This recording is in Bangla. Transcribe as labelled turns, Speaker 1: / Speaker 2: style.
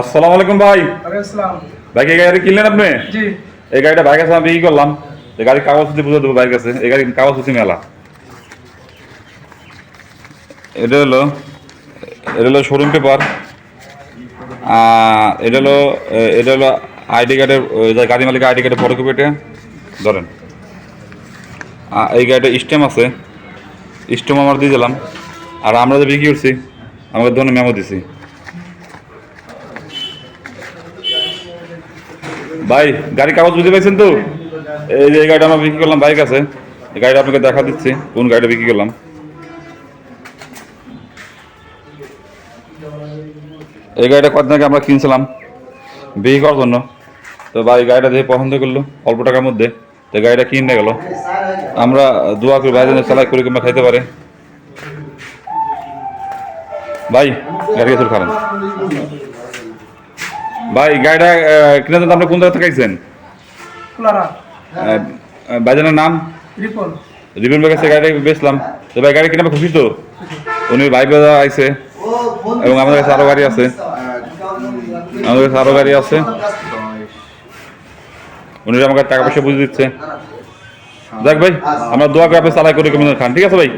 Speaker 1: আসসালামু আলাইকুম ভাই। ভাই কি গাড়ি কিনলেন আপনি?
Speaker 2: জি।
Speaker 1: এই গাড়িটা ভাই কাছে আমি বিক্রি করলাম। এই গাড়ির কাগজ দিয়ে বুঝে দেবো ভাইয়ের কাছে। এই গাড়ির কাগজ হচ্ছে মেলা। এটা হলো এটা হলো শোরুম পেপার এটা হলো এটা হলো আইডি কার্ডের গাড়ি মালিকের আইডি কার্ডের ফটোকপি এটা ধরেন। এই গাড়িটা স্টেম আছে। স্টেম আমার দিয়ে দিলাম। আর আমরা যে বিক্রি করছি আমাকে ধরনের মেমো দিছি। ভাই গাড়ি কাগজ বুঝতে পাইছেন তো? এই যে এই গাড়িটা আমরা বিক্রি করলাম বাইক আছে। এই গাড়িটা আপনাকে দেখা দিচ্ছি, কোন গাড়িটা বিক্রি করলাম। এই গাড়িটা কদিন আগে আমরা কিনছিলাম? বিক্রি করার জন্য। তো ভাই গাড়িটা দেখে পছন্দ করল, অল্প টাকার মধ্যে, তো গাড়িটা কিনে গেল। আমরা দোয়া করি ভাই চালাই করে কিংবা খাইতে পারে। ভাই, গাড়ি গেছে খারাপ। ভাই গাড়িটা কিনার জন্য আপনি কোন জায়গা থেকে আইছেন? ভাইজানের নাম?
Speaker 2: রিপন।
Speaker 1: রিপন ভাই কাছে গাড়ি বেচলাম। তো ভাই গাড়ি কিনা খুশি তো? উনি ভাই বেদা আইছে। এবং আমাদের কাছে আরও গাড়ি আছে। আমাদের কাছে আরও গাড়ি আছে। উনি আমাকে টাকা পয়সা বুঝে দিচ্ছে। যাক ভাই আমরা দোয়া করে আপনি চালাই করে কেমন খান। ঠিক আছে ভাই?